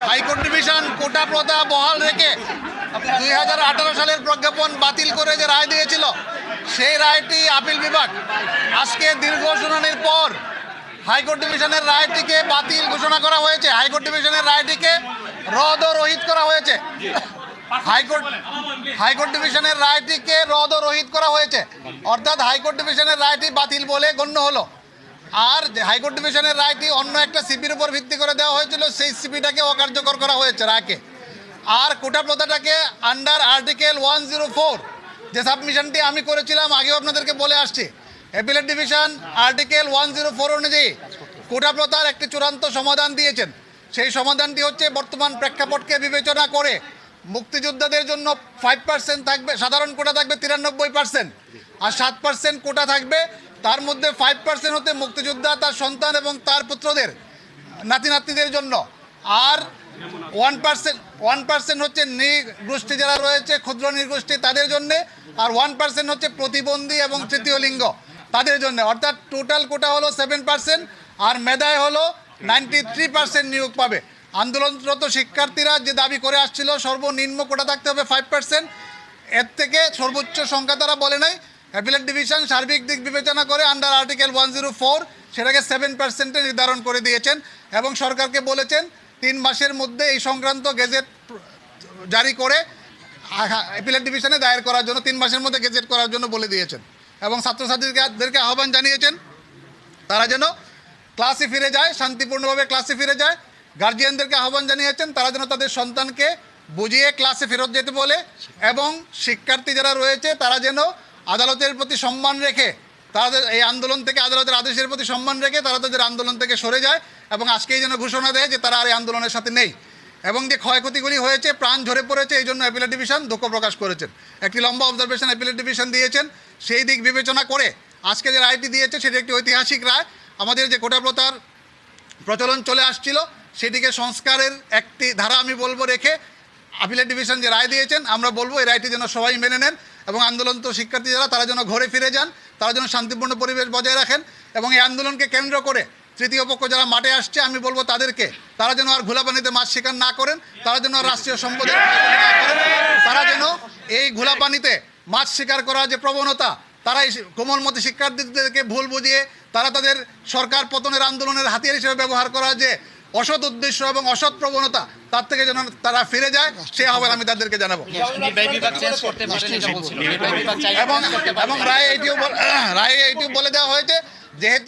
High court division কোটা প্রথা বহাল রেখে দুই হাজার আঠারো সালের প্রজ্ঞাপন বাতিল করে যে রায় দিয়েছিল, সেই রায়টি আপিল বিভাগ আজকে দীর্ঘ শুনানির পর হাইকোর্ট ডিভিশনের রায়টিকে বাতিল ঘোষণা করা হয়েছে। হাইকোর্ট ডিভিশনের রায়টিকে রদ ও রহিত করা হয়েছে। হাইকোর্ট হাইকোর্ট ডিভিশনের রায়টিকে রদ ও রহিত করা হয়েছে। অর্থাৎ হাইকোর্ট ডিভিশনের রায়টি বাতিল বলে গণ্য হলো। আর হাইকোর্ট ডিভিশনের রায়টি অন্য একটা সিপির উপর ভিত্তি করে দেওয়া হয়েছিল, সেই সিপিটাকে অকার্যকর করা হয়েছে রায়কে। আর quota প্রথাটাকে under article one zero four যে সাবমিশনটি আমি করেছিলাম, আগেও আপনাদেরকে বলে আসছি। Appellate division article one zero four অনুযায়ী কোটা প্রথার একটি চূড়ান্ত সমাধান দিয়েছেন। সেই সমাধানটি হচ্ছে বর্তমান প্রেক্ষাপটকে বিবেচনা করে মুক্তিযোদ্ধাদের জন্য ফাইভ পার্সেন্ট থাকবে, সাধারণ কোটা থাকবে তিরানব্বই পার্সেন্ট আর সাত পার্সেন্ট কোটা থাকবে তার মধ্যে ফাইভ পার্সেন্ট হতে মুক্তিযোদ্ধা, তার সন্তান এবং তার পুত্রদের নাতি নাতনিদের জন্য। আর ওয়ান পার্সেন্ট ওয়ান পার্সেন্ট হচ্ছে নৃগোষ্ঠী যারা রয়েছে, ক্ষুদ্র নৃগোষ্ঠী, তাদের জন্য। আর ওয়ান পার্সেন্ট হচ্ছে প্রতিবন্ধী এবং তৃতীয় লিঙ্গ, তাদের জন্য। অর্থাৎ টোটাল কোটা হলো সেভেন পার্সেন্ট আর মেধায় হলো নাইনটি থ্রি পার্সেন্ট নিয়োগ পাবে। আন্দোলনরত শিক্ষার্থীরা যে দাবি করে আসছিল, সর্বনিম্ন কোটা থাকতে হবে ফাইভ পার্সেন্ট এর থেকে সর্বোচ্চ সংখ্যা তারা বলে নাই। অ্যাপিলেট ডিভিশন সার্বিক দিক বিবেচনা করে under article one zero four সেটাকে সেভেন পার্সেন্টে নির্ধারণ করে দিয়েছেন এবং সরকারকে বলেছেন তিন মাসের মধ্যে এই সংক্রান্ত গেজেট জারি করে অ্যাপিলেট ডিভিশনে দায়ের করার জন্য, তিন মাসের মধ্যে গেজেট করার জন্য বলে দিয়েছেন। এবং ছাত্রছাত্রীদেরকে আহ্বান জানিয়েছেন তারা যেন ক্লাসে ফিরে যায়, শান্তিপূর্ণভাবে ক্লাসে ফিরে যায়। গার্জিয়ানদেরকে আহ্বান জানিয়েছেন, তারা যেন তাদের সন্তানকে বুঝিয়ে ক্লাসে ফেরত যেতে বলে। এবং শিক্ষার্থী যারা রয়েছে, তারা যেন আদালতের প্রতি সম্মান রেখে তাদের এই আন্দোলন থেকে আদালতের আদেশের প্রতি সম্মান রেখে তারা তাদের আন্দোলন থেকে সরে যায় এবং আজকেই যেন ঘোষণা দেয় যে তারা আর এই আন্দোলনের সাথে নেই। এবং যে ক্ষয়ক্ষতিগুলি হয়েছে, প্রাণ ঝরে পড়েছে, এই জন্য অ্যাপিলেট ডিভিশন দুঃখ প্রকাশ করেছেন। একটি লম্বা অবজারভেশন অ্যাপিলেট ডিভিশন দিয়েছেন। সেই দিক বিবেচনা করে আজকে যে রায়টি দিয়েছে, সেটি একটি ঐতিহাসিক রায়। আমাদের যে কোটা প্রথার প্রচলন চলে আসছিল, সেটিকে সংস্কারের একটি ধারা আমি বলব রেখে আপিলেট ডিভিশন যে রায় দিয়েছেন, আমরা বলব এই রায়টি যেন সবাই মেনে নেন। এবং আন্দোলন তো শিক্ষার্থী যারা তারা যেন ঘরে ফিরে যান, তারা যেন শান্তিপূর্ণ পরিবেশ বজায় রাখেন এবং এই আন্দোলনকে কেন্দ্র করে তৃতীয় পক্ষ যারা মাঠে আসছে, আমি বলব তাদেরকে, তারা যেন আর ঘোলাপানিতে মাছ শিকার না করেন, তারা যেন রাষ্ট্রীয় করেন, তারা যেন এই ঘোলাপানিতে মাছ শিকার করার যে প্রবণতা, তারা এই কোমলমতি শিক্ষার্থীদেরকে ভুল বুঝিয়ে, তারা তাদের সরকার পতনের আন্দোলনের হাতিয়ার হিসেবে ব্যবহার করা যে অসৎ উদ্দেশ্য এবং অসৎ প্রবণতা তার থেকে যেন তারা ফিরে যায় সে আহ্বান আমি তাদেরকে জানাব এবং। এবং রায় এইটিও রায় রায়ে এইটিও বলে দেওয়া হয়েছে যেহেতু